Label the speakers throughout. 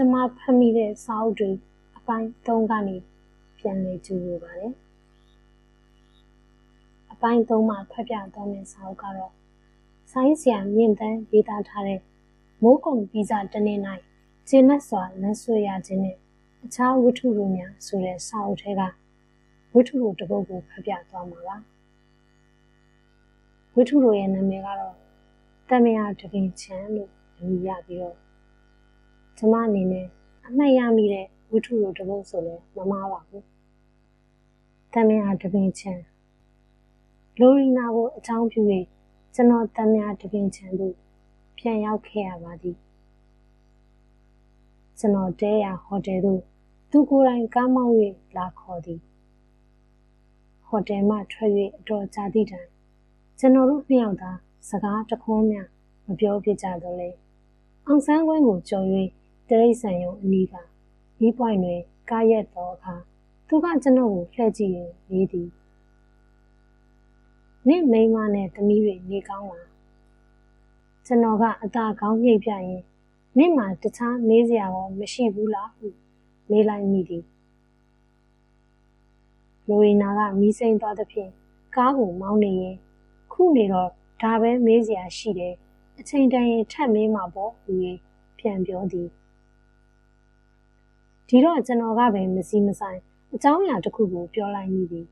Speaker 1: ကျမဖတ်မိတဲ့စာအုပ်တွေအပိုင်း3ကနေပြန်လည်ကြည့်ရပါတယ်။အပိုင်း3မှာဖတ်ပြသွားမယ့်စာအုပ်ကတော့ဆိုင်းဆရာမြင့်တန်းရေးသားထားတဲ့မိုးကုံဗီဇတနေ့၌ကျင်းတ်စွာလမ်းဆွေရခြင်းနဲ့အခြားဝတ္ထုတို့များဆိုတဲ့စာအုပ်ထဲကဝတ္ထုတို့တစ်ပုဒ်ကိုဖတ်ပြသွားမှာပါ။ဝတ္ထုတို့ရဲ့နာမည်ကတော့တမယာတပင်ချမ်းလို့အမည်ရပြီးတော့ ကျမအနေနဲ့အမှတ်ရမိတဲ့ဝတ္ထုတို့တစ်ပုဒ်ဆိုလဲမမားပါဘူး။တမယာတပင်ချမ်းလိုရီနာကိုအကြောင်းပြု၍ကျွန်တော်တမယာတပင်ချမ်းသို့ပြန်ရောက်ခဲ့ရပါသည်။ကျွန်တော်တဲရဟိုတယ်သို့သူကိုယ်တိုင်ကားမောင်း၍လာခေါ်သည်။ဟိုတယ်မှထွက်၍အတော်ကြာသည့်တိုင်ကျွန်တော်တို့နှစ်ယောက်သာစကားတခွန်းများမပြောပြကြတော့လေအောင်ဆန်းကွင်းကိုကြော်၍ တရိษံယုံအနီးကဒီပွိုင်တွင်ကားရက်သောအခါသူကကျွန်တော်ကိုလှည့်ကြည့်ရင်နေသည်နင့်မိန်းမနဲ့သမီးတွေနေကောင်းလားကျွန်တော်ကအသာကောင်းညှိပ်ပြရင်နင့်မှာတခြားမေးစရာရောမရှိဘူးလားဟုမေးလိုက်မိသည်လိုရီနာကမီးစိမ့်သွားသဖြင့်ကားကိုမောင်းနေရင်ခုနေတော့ဒါပဲမေးစရာရှိတယ်အချိန်တန်ရင်ထပ်မေးမှာပေါ့ဟူ၍ပြန်ပြောသည် ဒီတော့ကျွန်တော်ကပဲမစီမဆိုင်အကြောင်းအရာတစ်ခုကိုပြောလိုက်မိသည်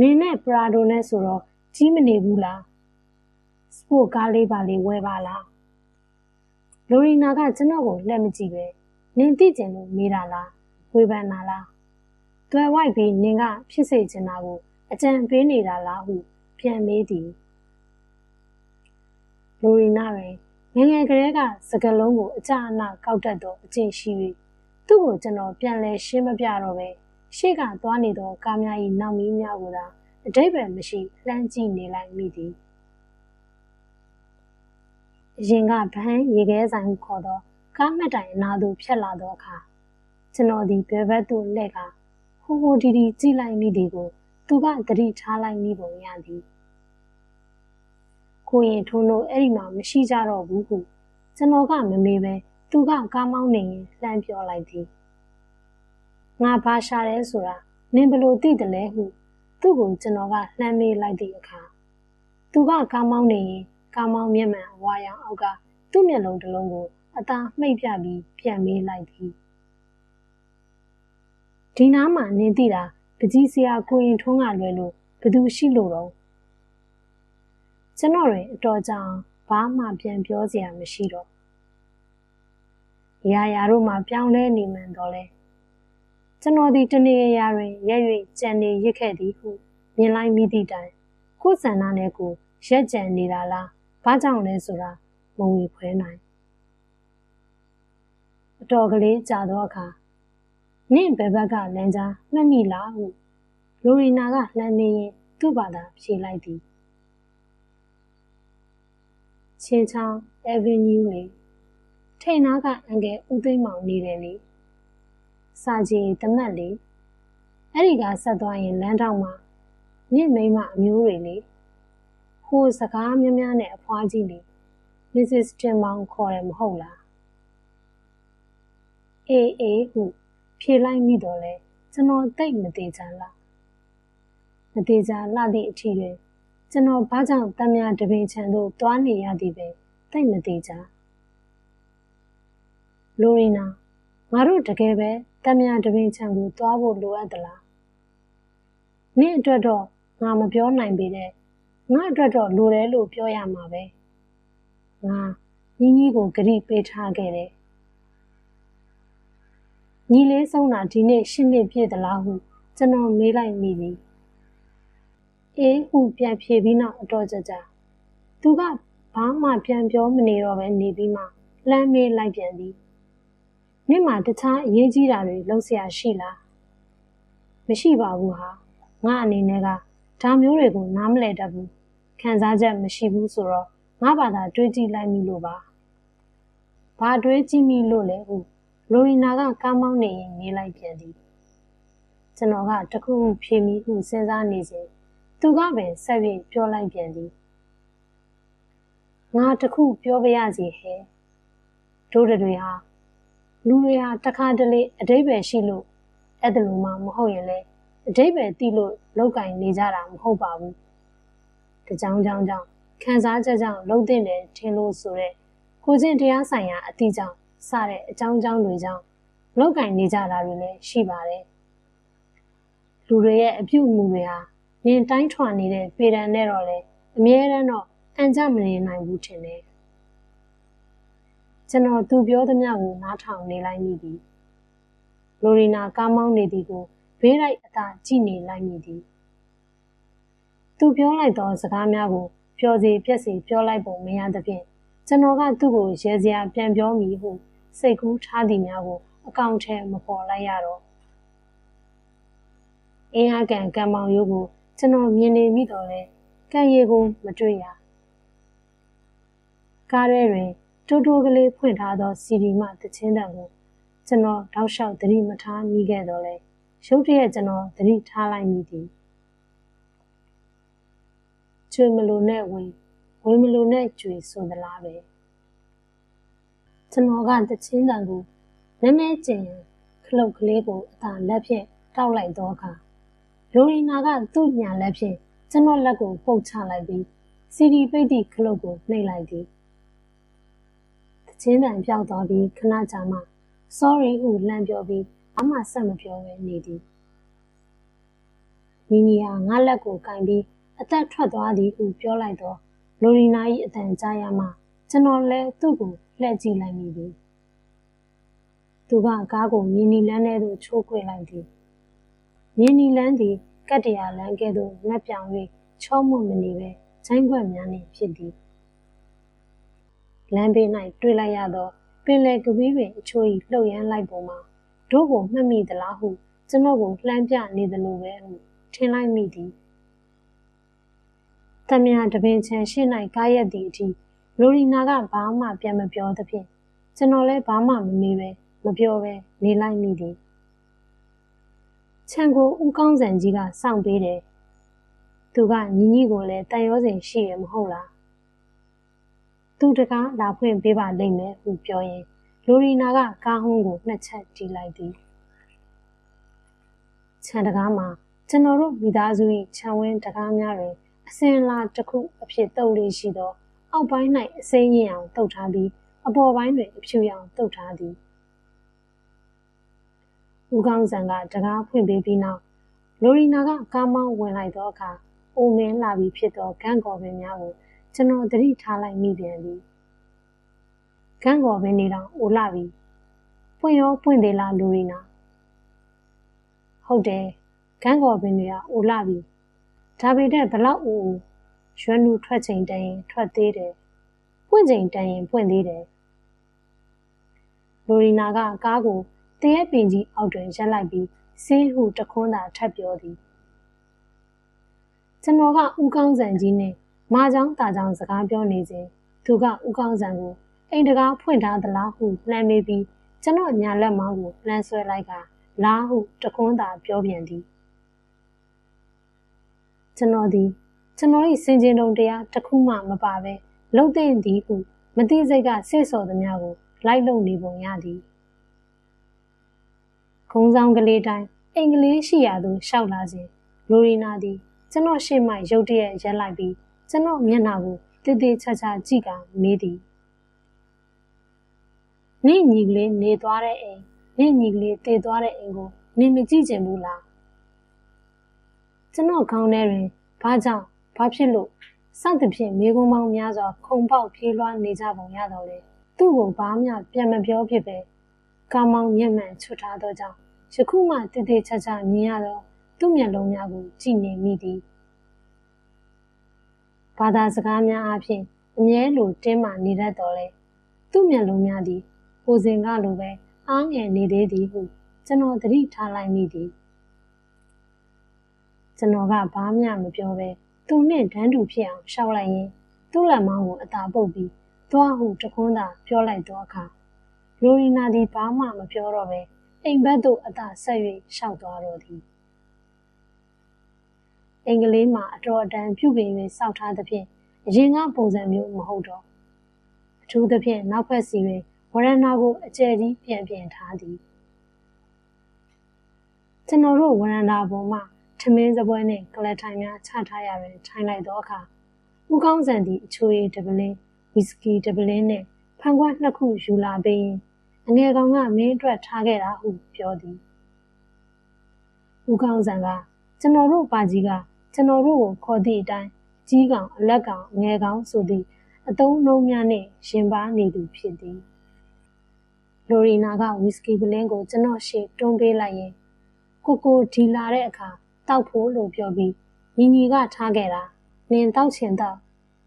Speaker 1: နင်းနဲ့ပရာဒိုနဲ့ဆိုတော့ကြီးမနေဘူးလားစပို့ကားလေးပါလေးဝယ်ပါလားလိုရီနာကကျွန်တော်ကိုလက်မကြည့်ပဲနင်းသိကျင်လို့မေးတာလားဝေဖန်တာလားတွယ်ဝိုက်ပြီးနင်းကဖြစ်စေချင်တာကိုအကြံပေးနေတာလားဟုပြန်မေးသည်လိုရီနာတွင် ငငယ်ကလေးကစကလုံးကိုအကြအနကောက်တတ်သောအကျင့်ရှိ၍သူ့ကိုကျွန်တော်ပြန်လဲရှင်းမပြတော့ပဲရှေ့ကသွားနေသောကားများ၏နောက်မီးများကိုသာအတိတ်ပဲမရှိလှမ်းကြည့်နေလိုက်မိသည်အရင်ကဗဟန်းရေခဲဆိုင်ဟုခေါ်သောကားမှတ်တိုင်အနာသို့ဖြတ်လာသောအခါကျွန်တော်ဒီဘယ်ဘက်သို့လှည့်ကဟိုဟိုဒီဒီကြည့်လိုက်မိသည်ကို သူကသတိထားလိုက်မိပုံရသည် ကိုရင်ထုံးတို့အဲ့ဒီမှာမရှိကြတော့ဘူးဟုကျွန်တော်ကမမေးပဲသူကကားမောင်းနေရင်လှမ်းပြောလိုက်သည်ငါဘာရှာလဲဆိုတာနင်ဘလို့သိတယ်လဲဟုသူ့ကိုကျွန်တော်ကလှမ်းမေးလိုက်သည့်အခါသူကကားမောင်းနေရင်ကားမောင်းမျက်မှန်ဝါရောင်အောက်ကသူ့မျက်လုံးတစ်လုံးကိုအသာမှိတ်ပြပြီးပြန်မေးလိုက်သည်ဒီနားမှာနင်သိတာပကြီးစရာကိုရင်ထွန်းကလွယ်လို့ဘသူရှိလို့တော့ ကျွန်တော်တွေအတော်ကြောင်ဘာမှပြန်ပြောစရာမရှိတော့ရာရာတို့မှပြောင်းလဲနေမှန်တော့လဲကျွန်တော်ဒီတနေရာတွင်ရက်၍ကြံနေရစ်ခဲ့သည်ဟုမြင်လိုက်မိသည့်တိုင်ကိုယ်ဆန္ဒနဲ့ကိုရက်ကြံနေတာလားဘာကြောင့်လဲဆိုတာမဝေခွဲနိုင်အတော်ကလေးကြာတော့အခါနင့်ဘယ်ဘက်ကလမ်းကြားမှတ်မိလားဟုလိုရီနာကလှမ်းမေးရင်သူ့ဘာသာဖြေလိုက်သည် ချင်းချောင်း Avenue လေထိန်နာကအန်ကယ်ဦးသိမ်းမောင်နေတယ်လေစာကြီးတမတ်လေအဲ့ဒီကဆက်သွားရင်လမ်းတောင်မှာနင့်မိမအမျိုးတွေလေဟိုစကားများများနဲ့အဖွားကြီးလေ Mrs. တင်မောင်ခေါ်တယ်မဟုတ်လားအေးအေးဟုဖြေလိုက်မိတော့လဲကျွန်တော်တိတ်မသေးချာလားမသေးချာလှသည့်အထီတွင် ကျွန်တော်ဘာကြောင့်တမယာတပင်ချံသို့သွားနေရသည်ပဲတိတ်မသေးချာလိုရီနာငါတို့တကယ်ပဲတမယာတပင်ချံကိုသွားဖို့လိုအပ်သလားနင့်အတွက်တော့ငါမပြောနိုင်ပေတဲ့ငါအတွက်တော့လိုတယ်လို့ပြောရမှာပဲငါညီညီကိုဂရိပေးထားခဲ့တယ်ညီလေးဆုံးတာဒီနေ့ရှင်းနေပြည့်သလားဟုကျွန်တော်မေးလိုက်မိသည် အေးဟုပြန်ဖြေပြီးနောက်အတော်ကြာကြာသူကဘာမှပြန်ပြောမနေတော့ပဲနေပြီးမှလှမ်းမေးလိုက်ပြန်သည်မြင့်မှာတခြားအရေးကြီးတာတွေလုပ်เสียရှိလားမရှိပါဘူးဟာငါအနေနဲ့ကဒါမျိုးတွေကိုနားမလည်တတ်ဘူးခံစားချက်မရှိဘူးဆိုတော့ငါဘာသာတွေးကြည့်လိုက်မိလို့ပါဘာတွေးကြည့်မိလို့လဲဟုလိုရီနာကကားမောင်းနေရင်မေးလိုက်ပြန်သည်ကျွန်တော်ကတခုခုဖြေမိဟုစဉ်းစားနေစဉ် သူကပင်ဆက်ပြီးပြောလိုက်ပြန်သည်ငါတခုပြောပြရစီဟဲ့တို့တွေဟာလူတွေဟာတခါတလေအတိတ်ပဲရှိလို့အဲ့ဒါလိုမှမဟုတ်ရင်လေအတိတ်ပဲတိလို့လောက်ကင်နေကြတာမဟုတ်ပါဘူးတကြောင်ကြောင်ကြောင့်ခံစားချက်ကြောင့်လုံးတဲ့တယ်ထင်လို့ဆိုတဲ့ကိုချင်းတရားဆိုင်ရာအတိကြောင့်စတဲ့အကြောင်းကြောင်းတွေကြောင့်လောက်ကင်နေကြတာတွေလည်းရှိပါတယ်လူတွေရဲ့အပြုအမူတွေဟာ မြင်တိုင်းထွာနေတဲ့ပေဒံနဲ့တော့လေအမြဲတမ်းတော့အန်ကြမနေနိုင်ဘူးထင်တယ်ကျွန်တော်သူပြောသမျှကိုနားထောင်နေလိုက်မိသည်လိုရီနာကားမောင်းနေသည်ကိုဘေးလိုက်အသာကြည့်နေလိုက်မိသည်သူပြောလိုက်သောစကားများကိုပျော်စီပြက်စီပြောလိုက်ပုံမရသဖြင့်ကျွန်တော်ကသူ့ကိုရဲစရာပြန်ပြောမိဟုစိတ်ကူးထားသည်များကိုအကောင့်ထဲမပေါ်လိုက်ရတော့အင်းအကန်ကံမောင်ရိုးကို ကျွန်တော်မြင်နေမိတော့လဲကံရည်ကိုမတွေ့ရကားရဲတွင်တိုးတိုးကလေးဖွင့်ထားသောစီဒီမှတချင်းတံကိုကျွန်တော်တောက်လျှောက်သတိမထားမိခဲ့တော့လဲရုတ်တရက်ကျွန်တော်သတိထားလိုက်မိသည်ချွေမလိုနဲ့ဝင်ဝေမလိုနဲ့ကြွေဆိုသလားပဲကျွန်တော်ကတချင်းတံကိုနည်းနည်းကျင်ခလုတ်ကလေးကိုအသာလက်ဖြင့်တောက်လိုက်တော့အခါ လိုရီနာကသူ့ညာလက်ဖြင့်ကျွန်တော်လက်ကိုပုတ်ချလိုက်ပြီးစီဒီပိတ်သည့်ခလုတ်ကိုနှိပ်လိုက်သည်ချင်းတန်ပြောက်သွားပြီးခဏကြာမှ sorry ဟုလန့်ပြောပြီးအမှဆက်မပြောဘဲနေသည်နီနီဟာငါလက်ကိုကင်ပြီးအသက်ထွက်သွားသည်ဟုပြောလိုက်တော့လိုရီနာ၏အတန်ကြားရမှကျွန်တော်လည်းသူ့ကိုလှည့်ကြည့်လိုက်မိသည်သူကကားကိုမြင်းနီလန်းထဲသို့ချိုးခွေလိုက်သည် မြင်းနီလန်းသည်ကတ်တရာလန်းကဲ့သို့ငတ်ပြောင်၍ချောမွမနေပဲချိုင်းခွက်များနှင့်ဖြစ်သည်လမ်းဘေး၌တွေ့လိုက်ရသောပင်လယ်ကပီးပင်အချို့၏လှုပ်ရမ်းလိုက်ပုံမှာတို့ကိုမှတ်မိသလားဟုကျွန်တော်ကိုလှမ်းပြနေသလိုပဲဟုထင်လိုက်မိသည်တမယာတပင်ချန်ရှင်း၌ကားရက်သည့်အထိလိုရီနာကဘာမှပြန်မပြောသဖြင့်ကျွန်တော်လည်းဘာမှမမေးပဲမပြောပဲနေလိုက်မိသည် ခြံကိုဦးကောင်းစံကြီးကစောင့်ပေးတယ်သူကညီညီကိုလည်းတန်ရောစင်ရှိရမဟုတ်လားသူတကားလာဖွင့်ပေးပါလိမ့်မယ်ဟုပြောရင်လိုရီနာကကားဟုံးကိုနှစ်ချက်တီးလိုက်သည်ခြံတကားမှာကျွန်တော်တို့မိသားစု၏ခြံဝင်းတကားများတွင်အစင်လာတစ်ခုအဖြစ်တုပ်လေးရှိသောအောက်ပိုင်း၌အစိမ်းရင်အောင်တုပ်ထားပြီးအပေါ်ပိုင်းတွင်အဖြူရောင်တုပ်ထားသည် ဦးကောင်းစံကတကားဖွင့်ပေးပြီးနောက်လိုရီနာကကားမောင်းဝင်လိုက်သောအခါအိုမင်းလာပြီးဖြစ်သောဂန့်ကော်ပင်များကိုကျွန်တော်သတိထားလိုက်မိပြန်သည်ဂန့်ကော်ပင်နေတော့အိုလာပြီပွင့်ရောပွင့်သေးလားလူရီနာဟုတ်တယ်ဂန့်ကော်ပင်တွေကအိုလာပြီဒါပေမဲ့ဘလောက်အိုရွှန်းနူထွက်ချိန်တန်ရင်ထွက်သေးတယ်ပွင့်ချိန်တန်ရင်ပွင့်သေးတယ်လူရီနာကကားကို တရက်ပင်ကြီးအောက်တွင်ရပ်လိုက်ပြီးဆေးဟုတခွန်းသာထပ်ပြောသည်ကျွန်တော်ကဦးကောင်းစံကြီးနဲ့မာချောင်းတာချောင်းစကားပြောနေစဉ်သူကဦးကောင်းစံကိုအိမ်တကားဖွင့်ထားသလားဟုလှမ်းမေးပြီးကျွန်တော်ညာလက်မောင်းကိုလှမ်းဆွဲလိုက်ကလားဟုတခွန်းသာပြောပြန်သည်ကျွန်တော်သည်ကျွန်တော်၏စင်ကျင်တုံတရားတစ်ခုမှမပါပဲလှုပ်သိမ့်သည်ဟုမသိစိတ်ကဆစ်စော်သမျှကိုလိုက်လုံနေပုံရသည် ခုံဆောင်ကလေးတိုင်းအိမ်ကလေးရှိရာသို့ရှောက်လာစဉ်လိုရီနာသည်ကျွန်တော်ရှေ့မှရုတ်တရက်ရက်လိုက်ပြီးကျွန်တော်မျက်နှာကိုတည်တည်ချာချာကြည့်ကမေးသည်နေညီကလေးနေသွားတဲ့အိမ်နေညီကလေးတည်သွားတဲ့အိမ်ကိုနေမကြည့်ချင်ဘူးလားကျွန်တော်ခေါင်းထဲတွင်ဘာကြောင့်ဘာဖြစ်လို့စသဖြင့်မိကုံပေါင်းများစွာခုံပေါက်ပြေးလွှားနေကြပုံရတော့လေသူ့ကိုဘာမှပြန်မပြောဖြစ်ပဲ ကာမောင်မျက်မှန်ချွတ်ထားသောကြောင့်ယခုမှတည်တည်ချာချာမြင်ရသောသူ့မျက်လုံးများကိုကြည့်နေမိသည်ဘာသာစကားများအပြင်အမြဲလိုတင်းမာနေတတ်တော်လဲသူ့မျက်လုံးများသည်ကိုစဉ်ကလိုပဲအားငယ်နေသေးသည်ဟုကျွန်တော်သတိထားလိုက်မိသည်ကျွန်တော်ကဘာမှမပြောပဲသူနဲ့တန်းတူဖြစ်အောင်ရှောက်လိုက်ရင်သူ့လက်မောင်းကိုအသာပုတ်ပြီးသွားဟုတခွန်းသာပြောလိုက်တော့အခါ လိုရီနာသည်ဘာမှမပြောတော့ပဲအိမ်ဘက်သို့အသာဆက်၍ရှောက်သွားတော့သည်အင်္ဂလိပ်မှာအတော်အတန်ပြုပြင်၍စောက်ထားသဖြင့်အရင်ကပုံစံမျိုးမဟုတ်တော့အထူးသဖြင့်နောက်ဖက်စီတွင်ဝရဏာကိုအကျယ်ကြီးပြန်ပြင်ထားသည်ကျွန်တော်တို့ဝရဏာပေါ်မှာထမင်းစပွဲနှင့်ကလထိုင်များချထားရတွင်ထိုင်လိုက်သောအခါဦးကောင်းစံသည်အချိုရည်တပလင်းဝီစကီတပလင်းနှင့်ဖန်ခွက်နှစ်ခုယူလာပြီးအ ငယ်ကောင်ကမင်းအတွက်ထားခဲ့တာဟုပြောသည်ဦးကောင်းစံကကျွန်တော်တို့ပါကြီးကကျွန်တော်တို့ကိုခေါ်သည့်အတိုင်းကြီးကောင်အလက်ကောင်ငယ်ကောင်ဆိုသည့်အသုံးနှုန်းများနှင့်ရှင်ပါနေသူဖြစ်သည်လိုရီနာကဝီစကီပလင်းကိုကျွန်တော်ရှေ့တွန်းပေးလိုက်ရင်ကိုကိုဒီလာတဲ့အခါတောက်ဖို့လို့ပြောပြီးညီညီကထားခဲ့တာနင်တောက်ချင်တော့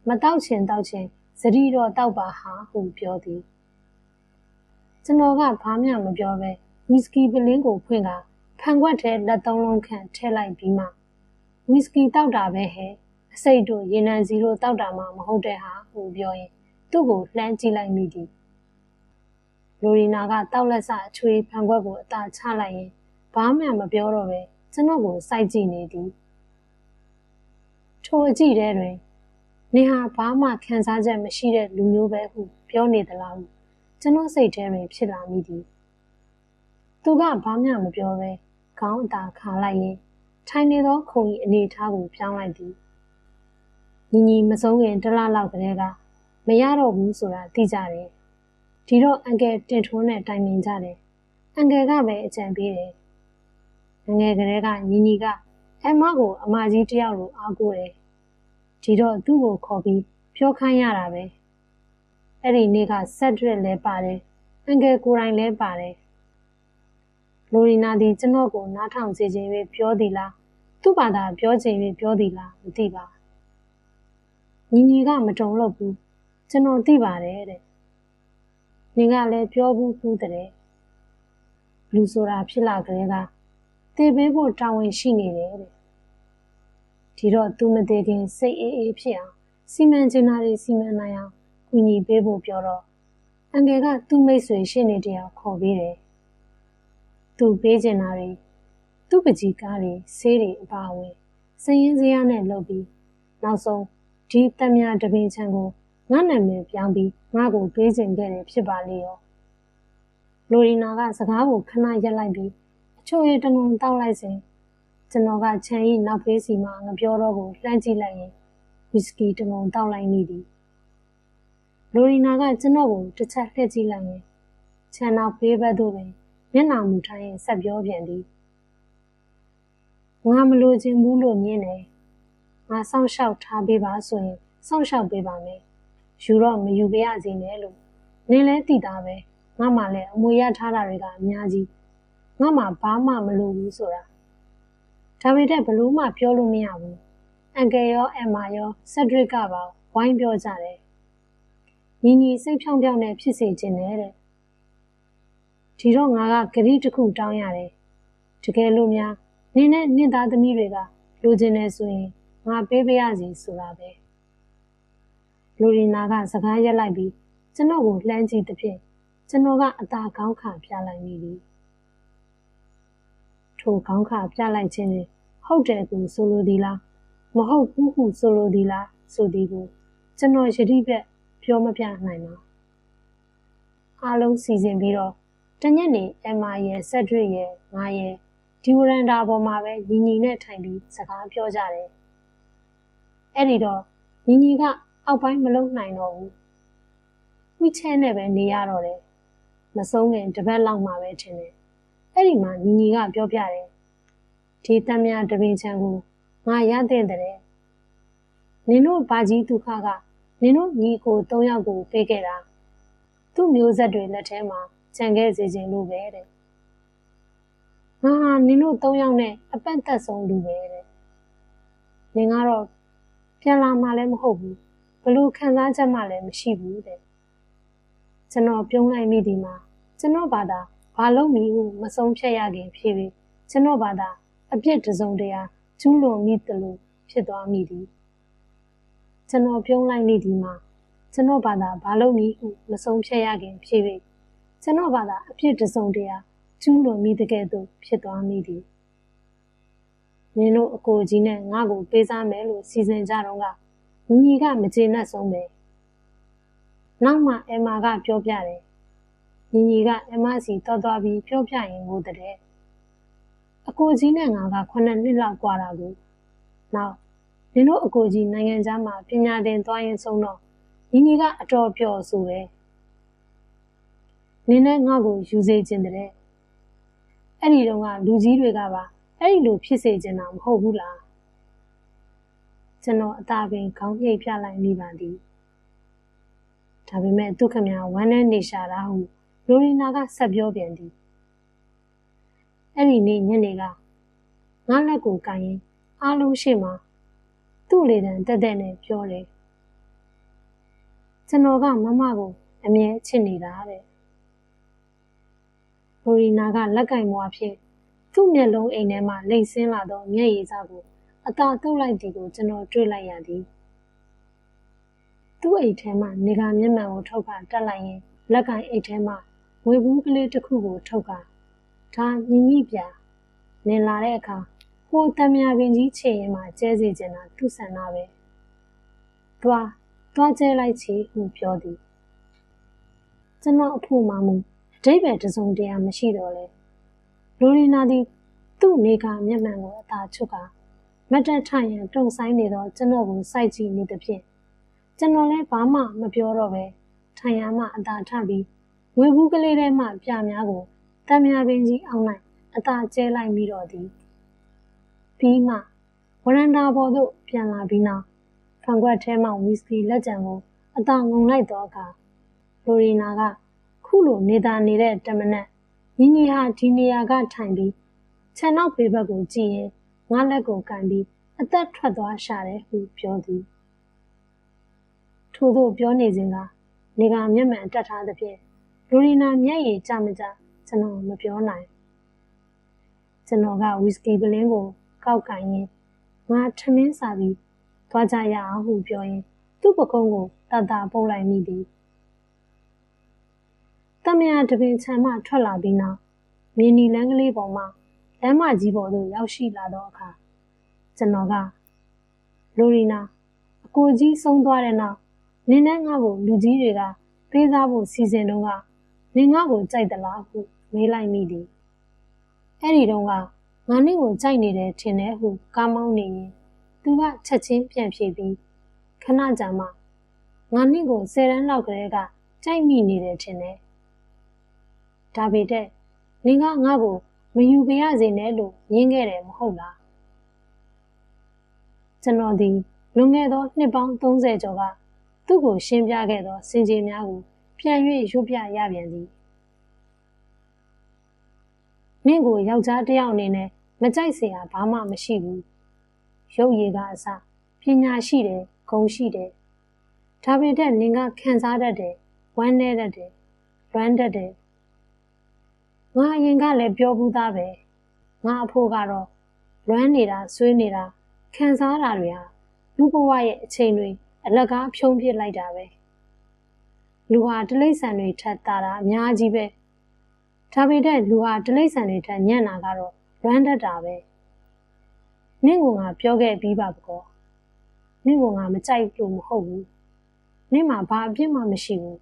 Speaker 1: မတောက်ချင်တောက်ချင်စတိတော့တောက်ပါဟာဟုပြောသည် ကျွန်တော်ကဘာမှမပြောပဲဝီစကီပလင်းကိုဖွင့်ကဖန်ခွက်ထဲလက်သုံးလုံးခန့်ထည့်လိုက်ပြီးမှဝီစကီတောက်တာပဲဟဲ့အစိတ်တို့ရေနံစီတို့တောက်တာမှမဟုတ်တဲ့ဟာဟုပြောရင်သူ့ကိုလှမ်းကြည့်လိုက်မိသည်လိုရီနာကတောက်လက်စအချွေဖန်ခွက်ကိုအသာချလိုက်ရင်ဘာမှမပြောတော့ပဲကျွန်တော်ကိုစိုက်ကြည့်နေသည်ထိုအကြည့်တဲ့တွင်နေဟာဘာမှခံစားချက်မရှိတဲ့လူမျိုးပဲဟုပြောနေသလားဟု ကျွန်တော်စိတ်ထဲတွင်ဖြစ်လာမိသည်သူကဘာမှမပြောပဲခေါင်းအသာခါလိုက်ရင်ထိုင်နေသောခုံ၏အနေထားကိုပြောင်းလိုက်သည်ညီညီမဆုံးခင်တလားလောက်ကလေးကမရတော့ဘူးဆိုတာသိကြတယ်ဒီတော့အန်ကယ်တင်ထိုးနဲ့တိုင်ပင်ကြတယ်အန်ကယ်ကပဲအကြံပေးတယ်ငငယ်ကလေးကညီညီကအမကိုအမကြီးတယောက်လိုအားကိုးတယ်ဒီတော့သူ့ကိုခေါ်ပြီးပြောခိုင်းရတာပဲ အဲ့ဒီနေ့ကဆက်ဒရစ်လည်းပါတယ်အန်ကယ်ကိုယ်တိုင်လည်းပါတယ်လိုရီနာဒီကျွန်တော်ကိုနားထောင်စေခြင်းပဲပြောသည်လားသူ့ဘာသာပြောခြင်းပဲပြောသည်လားမသိပါညီညီကမတုံလို့ဘူးကျွန်တော်သိပါတယ်တဲ့နင်ကလည်းပြောဘူးဘူးတဲ့လူဆိုတာဖြစ်လာကြတဲ့ကသေပေးဖို့တာဝန်ရှိနေတယ်တဲ့ဒီတော့သူမသေးခင်စိတ်အေးအေးဖြစ်အောင်စီမံချင်တာတွေစီမံနိုင်အောင် ကူညီပေးဖို့ပြောတော့အငယ်ကသူ့မိတ်ဆွေရှင်းနေတရားခေါ်ပေးတယ်သူပေးချင်တာတွေသူ့ပကြီးကားတွေဆေးတွေအပါအဝင်စရင်စရာနဲ့လုပ်ပြီးနောက်ဆုံးဒီတမယာတပင်ချံကိုငါနာမည်ပြောင်းပြီးငါ့ကိုပေးချင်ခဲ့တယ်ဖြစ်ပါလေရောလိုရီနာကစကားကိုခဏရက်လိုက်ပြီးအချို့ရဲ့တငုံတောက်လိုက်စဉ်ကျွန်တော်ကခြံရီနောက်ဖေးစီမှာငပြောတော့ကိုလှမ်းကြည့်လိုက်ရင်ဝီစကီတငုံတောက်လိုက်မိသည် လိုရီနာကကျွန်တော်ကိုတစ်ချက်လှည့်ကြည့်လိုက်ရင်ခြံနောက်ဖေးဘက်သို့ပင်မျက်နှာမူထိုင်းရင်ဆက်ပြောပြန်သည်ငါမလိုချင်ဘူးလို့မြင်တယ်ငါစောင့်ရှောက်ထားပေးပါဆိုရင်စောင့်ရှောက်ပေးပါမယ်ယူတော့မယူပေးရစေနဲ့လို့နင်းလဲတည်တာပဲငါမှလည်းအမွေရထားတာတွေကအများကြီးငါမှဘာမှမလိုဘူးဆိုတာဒါပေမဲ့ဘလို့မှပြောလို့မရဘူးအန်ကယ်ရောအမ်မာရောဆက်ဒရစ်ကပါဝိုင်းပြောကြတယ် ညီညီစိတ်ဖြောင်းဖြောင်းနဲ့ဖြစ်စေခြင်းနဲ့တဲ့ဒီတော့ငါကဂရီတစ်ခုတောင်းရတယ်တကယ်လို့များနင်းနဲ့နင့်သားသမီးတွေကလိုချင်နေဆိုရင်ငါပေးပေးရစီဆိုတာပဲလူရီနာကစကားရက်လိုက်ပြီးကျွန်တော်ကိုလှမ်းကြည့်သဖြင့်ကျွန်တော်ကအသာကောင်းခါပြလိုက်မိသည်ထိုခေါင်းခါပြလိုက်ခြင်းနဲ့ဟုတ်တယ်ကိုဆိုလိုသည်လားမဟုတ်ဘူးဟုဆိုလိုသည်လားဆိုသည်ကိုကျွန်တော်ယတိဘက် ပြောမပြနိုင်ပါအားလုံးစီစဉ်ပြီးတော့တညက်နေအမရဲ့ဆက်တွေ့ရဲ့ငါရဲ့ဒီဝရန်ဒါပေါ်မှာပဲညီညီနဲ့ထိုင်ပြီးစကားပြောကြတယ်အဲ့ဒီတော့ညီညီကအောက်ပိုင်းမလုံနိုင်တော့ဘူးဝီချဲနဲ့ပဲနေရတော့တယ်မဆုံးခင်တပတ်လောက်မှပဲထင်တယ်အဲ့ဒီမှာညီညီကပြောပြတယ်ဒီတမ်းများတပင်ချံကိုငါရတဲ့တဲ့နင်တို့ဘာကြီးဒုက္ခက နင်တို့ညီကို၃ယောက်ကိုပေးခဲ့တာသူ့မျိုးဆက်တွေလက်ထဲမှာခြံခဲ့စေခြင်းလို့ပဲတဲ့ငါဟာနင်တို့၃ယောက်နဲ့အပတ်သက်ဆုံးလူပဲတဲ့နင်ကတော့ပြန်လာမှလည်းမဟုတ်ဘူးဘလို့ခံစားချက်မှလည်းမရှိဘူးတဲ့ကျွန်တော်ပြုံးလိုက်မိဒီမှာကျွန်တော်ဘာသာဘာလို့မီဟုမဆုံးဖြတ်ရခင်ဖြစ်ပြီးကျွန်တော်ဘာသာအပြစ်တစုံတရာကျူးလွန်မိတယ်လို့ဖြစ်သွားမိသည် ကျွန်တော်ပြုံးလိုက်နေဒီမှာကျွန်တော်ဘာသာဘာလို့မီးဟုမဆုံးဖြတ်ရခင်ဖြစ်၍ကျွန်တော်ဘာသာအဖြစ်တစုံတရာကျူးလွန်မိတကယ်သို့ဖြစ်သွားမိသည်နင်တို့အကိုကြီးနဲ့ငါ့ကိုပေးစားမယ်လို့စီစဉ်ကြတော့ကညီညီကမကျေနပ်ဆုံးပဲနောက်မှအမကပြောပြတယ်ညီညီကအမစီတော်တော်ပြီးပြောပြရင်ကိုတည်းအကိုကြီးနဲ့ငါကခုနှစ်နှစ်လောက်ကြာတာကိုနောက် နင်တို့အကိုကြီးနိုင်ငံသားမှာပညာသင်သွားရင်ဆုံးတော့ညီညီကအတော်ပျော်ဆိုတယ်နင်းနဲ့ငါ့ကိုယူစေခြင်းတဲ့အဲ့ဒီတော့ကလူကြီးတွေကပါအဲ့ဒီလိုဖြစ်စေချင်တာမဟုတ်ဘူးလားကျွန်တော်အသာပင်ခေါင်းရိပ်ပြလိုက်မိပါသည်ဒါပေမဲ့ဒုက္ခများဝမ်းနဲ့နေရှာတာဟုလိုရီနာကဆက်ပြောပြန်သည်အဲ့ဒီနေ့ညနေကငါလက်ကိုကန်ရင်အားလုံးရှိမှ သူ့လေတံတက်တက်နဲ့ပြောတယ်ကျွန်တော်ကမမကိုအမြဲချစ်နေတာတဲ့လိုရီနာကလက်ကင်မွားဖြင့်သူ့မျက်လုံးအိမ်ထဲမှလိမ့်ဆင်းလာသောမျက်ရည်စကိုအသာတုပ်လိုက်သည်ကိုကျွန်တော်တွေ့လိုက်ရသည်သူ့အိမ်ထဲမှနေကမျက်မှန်ကိုထုတ်ကတက်လိုက်ရင်လက်ကင်အိမ်ထဲမှဝေဘူးကလေးတစ်ခုကိုထုတ်ကဒါညီညီပြနင်လာတဲ့အခါ ဟိုတမယာပင်ကြီးချေရင်မှကျဲစီကျင်တာသူ့ဆန္ဒပဲသွားသွားကျဲလိုက်ချေဟုပြောသည်ကျွန်တော်အဖို့မှမူအတိတ်ပဲတစုံတရာမရှိတော့လဲလိုရီနာသည်သူ့နေကမျက်မှန်ကိုအသာချုပ်ကမတ်တက်ထရန်တုံဆိုင်နေတော့ကျွန်တော်ကိုစိုက်ကြည့်နေသဖြင့်ကျွန်တော်လည်းဘာမှမပြောတော့ပဲထိုင်ရမှအသာထပြီးဝေဘူးကလေးထဲမှပြများကိုတံမြပင်ကြီးအောင်လိုက်အသာကျဲလိုက်ပြီးတော့သည် ပြီးမှဝရန်တာပေါ်သို့ပြန်လာပြီးနောက်ဖန်ခွက်ထဲမှဝီစကီလက်ကျန်ကိုအသာငုံလိုက်တော့အခါလိုရီနာကခုလိုနေသာနေတဲ့တမနက်ညီညီဟာဒီနေရာကထိုင်ပြီးခြံနောက်ဘေးဘက်ကိုကြည့်ရင်ငါလက်ကိုကန်ပြီးအသက်ထွက်သွားရှာတယ်ဟုပြောသည်ထို့သောပြောနေစဉ်ကနေကမျက်မှန်တက်ထားသဖြင့်လူရီနာမျက်ရည်ကျမကျကျွန်တော်မပြောနိုင်ကျွန်တော်ကဝီစကီပလင်းကို ကောက်ကန်ရင်ငါထမင်းစာပြီးသွားကြရအောင်ဟုပြောရင် သူ့ပကုံးကိုတတပုတ်လိုက်မိသည်တမယာတပင်ခြံမှထွက်လာပြီးနောက်မြင်းနီလန်းကလေးပေါ်မှာလမ်းမကြီးပေါ်သို့ရောက်ရှိလာတော့အခါကျွန်တော်ကလိုရီနာအကိုကြီးဆုံးသွားတဲ့နောက်နင်းနဲ့ငါ့ကိုလူကြီးတွေကပေးစားဖို့စီစဉ်တော့ကနင်းငါ့ကိုကြိုက်သလားဟုမေးလိုက်မိသည်အဲ့ဒီတော့က ငါနင့်ကိုကြိုက်နေတယ်ထင်တယ်ဟုကားမောင်းနေရင်သူကချက်ချင်းပြန်ဖြေပြီးခဏကြာမှငါနင့်ကိုဆယ်တန်းလောက်ကလေးကကြိုက်မိနေတယ်ထင်တယ်ဒါပေတဲ့နင်ကငါ့ကိုမယူပြရစေနဲ့လို့ရင်းခဲ့တယ်မဟုတ်လားကျွန်တော်ဒီလွန်ခဲ့သောနှစ်ပေါင်း30ကျော်ကသူ့ကိုရှင်းပြခဲ့သောစင်ကြေများကိုပြန်၍ရုပ်ပြရပြန်သည် နင့်ကိုယောက်ျားတစ်ယောက်အနေနဲ့မကြိုက်စရာဘာမှမရှိဘူးရုပ်ရည်ကအစပညာရှိတယ်ဂုဏ်ရှိတယ်ဒါပေမဲ့နင်ကခံစားတတ်တယ်ဝမ်းနည်းတတ်တယ်လွမ်းတတ်တယ်ငါအရင်ကလည်းပြောဘူးသားပဲငါအဖိုးကတော့လွမ်းနေတာဆွေးနေတာခံစားတာတွေဟာလူဘဝရဲ့အချိန်တွေအလကားဖြုံးပစ်လိုက်တာပဲလူဟာတိလိษံတွေထက်တာတာအများကြီးပဲ။ ဒါပေမဲ့လူဟာတလိษံတွေထက်ညံ့တာကတော့လွမ်းတတ်တာပဲနင့်ကငါပြောခဲ့ပြီးပါကောနင့်ကငါမကြိုက်လို့မဟုတ်ဘူးနင့်မှာဘာအပြစ်မှမရှိဘူး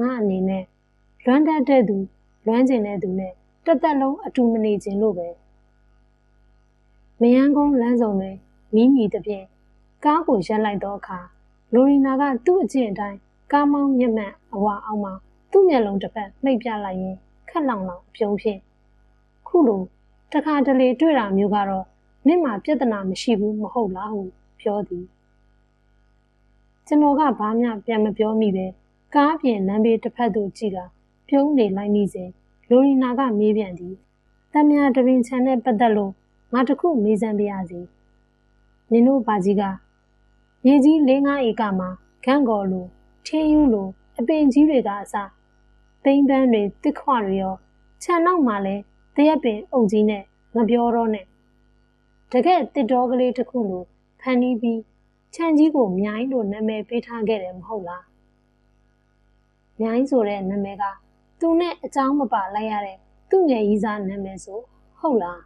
Speaker 1: ငါအနေနဲ့လွမ်းတတ်တဲ့သူလွမ်းကျင်တဲ့သူနဲ့တစ်သက်လုံးအတူမနေခြင်းလို့ပဲမယန်းကုန်းလမ်းစုံတွင်မိညီတပြင်းကားကိုရပ်လိုက်တော့အခါလိုရီနာကသူ့အကျင့်အတိုင်းကားမောင်းမျက်မှန်အဝအောင်မှာသူ့မျက်လုံးတစ်ဖက်နှိပ်ပြလိုက်ရင် ခက်လောင်လောင်ပြုံးဖြင့်ခုလိုတခါတလေတွေ့တာမျိုးကတော့နင့်မှာပြဿနာမရှိဘူးမဟုတ်လားဟုပြောသည်ကျွန်တော်ကဘာမှပြန်မပြောမိပဲကားပြင်လမ်းဘေးတစ်ဖက်သို့ကြည့်လာပြုံးနေလိုက်မိစဉ်လိုရီနာကမေးပြန်သည်တမယာတပင်ချန်နဲ့ပတ်သက်လို့ငါတခုမေးစမ်းပြရစီနင်တို့ဘာကြီးကရေကြီး၄၅ဧကမှာဂန့်ကော်လိုထင်းယူလိုအပင်ကြီးတွေကအစ ပိန်းပန်းတွေတစ်ခွတွေရောခြံနောက်မှာလဲတရက်ပင်အုပ်ကြီးနဲ့ငပြောတော့နဲ့တကယ်တစ်တော်ကလေးတစ်ခုလိုဖန်တီးပြီးခြံကြီးကိုမြိုင်းလို့နာမည်ပေးထားခဲ့တယ်မဟုတ်လားမြိုင်းဆိုတဲ့နာမည်ကသူနဲ့အကြောင်းမပါလိုက်ရတဲ့သူ့ငယ်ကြီးစားနာမည်ဆိုဟုတ်လား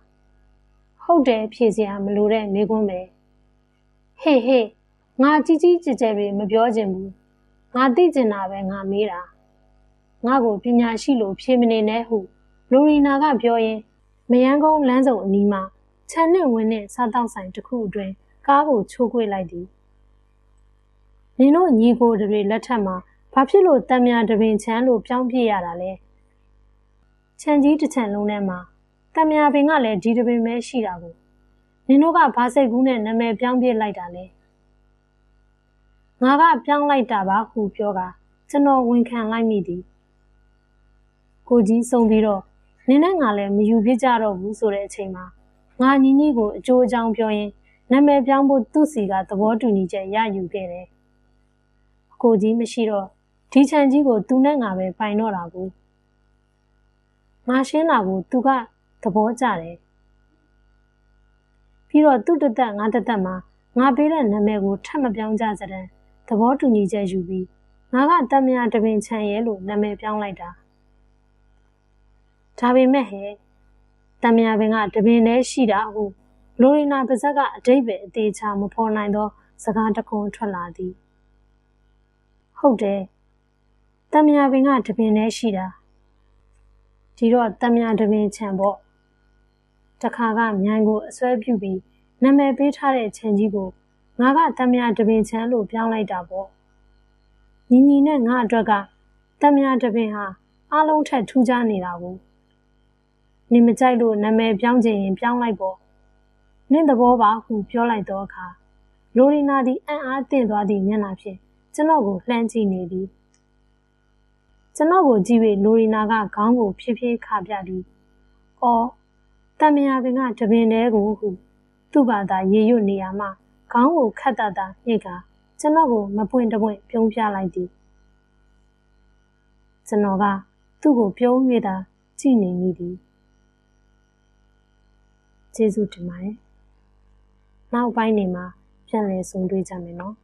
Speaker 1: ဟုတ်တယ်ဖြေစရာမလိုတဲ့မိကွန်းပဲဟေးဟေးငါကြီးကြီးကျယ်ကျယ်ပဲမပြောချင်ဘူးငါသိကျင်တာပဲငါမေးတာ ငါ့ကိုပညာရှိလို့ဖြေမနေနဲ့ဟုလိုရီနာကပြောရင်းမယန်းကုန်းလမ်းစုံအနီးမှာခြံနဲ့ဝင်းနဲ့စားတောက်ဆိုင်တစ်ခုအတွင်းကားကိုချိုးခွေလိုက်သည်နင်တို့ညီကိုတွေလက်ထက်မှာဘာဖြစ်လို့တံမြာတပင်ချမ်းလို့ပြောင်းပြရတာလဲခြံကြီးတစ်ချံလုံးထဲမှာတံမြာပင်ကလည်းဒီတပင်ပဲရှိတာကိုနင်တို့ကဘာစိတ်ကူးနဲ့နာမည်ပြောင်းပြလိုက်တာလဲငါကပြောင်းလိုက်တာပါဟုပြောကကျွန်တော်ဝန်ခံလိုက်မိသည် ကိုကြီးဆုံးပြီးတော့နင်းနဲ့ငါလည်းမယူပြကြတော့ဘူးဆိုတဲ့အချိန်မှာငါညီညီကိုအကျိုးအကြောင်းပြောရင်နာမည်ပြောင်းဖို့သူ့စီကသဘောတူညီချက်ရယူခဲ့တယ်။ကိုကြီးမရှိတော့ဒီချန်ကြီးကိုသူနဲ့ငါပဲပိုင်တော့တာကိုငါရှင်းတာကိုသူကသဘောကျတယ်။ပြီးတော့သူ့တသက်ငါတသက်မှာငါပေးတဲ့နာမည်ကိုထပ်မပြောင်းကြစတဲ့သဘောတူညီချက်ယူပြီးငါကတမယာတပင်ချန်ရဲလို့နာမည်ပြောင်းလိုက်တာ ဒါပေမဲ့ဟဲ့တမယာပင်ကတပင်တည်းရှိတာဟုလိုရီနာပါဇက်ကအတိတ်ပဲအသေးချာမဖော်နိုင်သော စကားတခွန်းထွက်လာသည်ဟုတ်တယ်တမယာပင်ကတပင်တည်းရှိတာဒီတော့တမယာတပင်ချန်ပေါ့တခါကမြိုင်ကိုအစွဲပြုပြီးနာမည်ပေးထားတဲ့ခြံကြီးကိုငါကတမယာတပင်ချမ်းလို့ပြောင်းလိုက်တာပေါ့ညီညီနဲ့ငါအတွက်ကတမယာတပင်ဟာအားလုံးထက်ထူးခြားနေတာကို နင်မကြိုက်လို့နာမည်ပြောင်းချင်ရင်ပြောင်းလိုက်ပေါ့နင့်သဘောပါဟုပြောလိုက်တော့အခါလိုရီနာသည်အံ့အားသင့်သွားသည့်မျက်နှာဖြင့်ကျွန်တော်ကိုလှမ်းကြည့်နေသည်ကျွန်တော်ကိုကြည့်၍လိုရီနာကခေါင်းကိုဖြည်းဖြည်းခါပြသည်။အော်တမယာပင်ကတပင်တဲကိုဟုသူ့ဘာသာရေရွတ်နေရမှခေါင်းကိုခတ်တတ်တာညှိကကျွန်တော်ကိုမပွင့်တပွင့်ပြုံးပြလိုက်သည်ကျွန်တော်ကသူ့ကိုပြုံး၍သာကြည့်နေမိသည် ကျေးဇူးတင်ပါတယ်နောက်ပိုင်းနေမှာပြန်လည်ဆုံတွေ့ကြမယ်နော်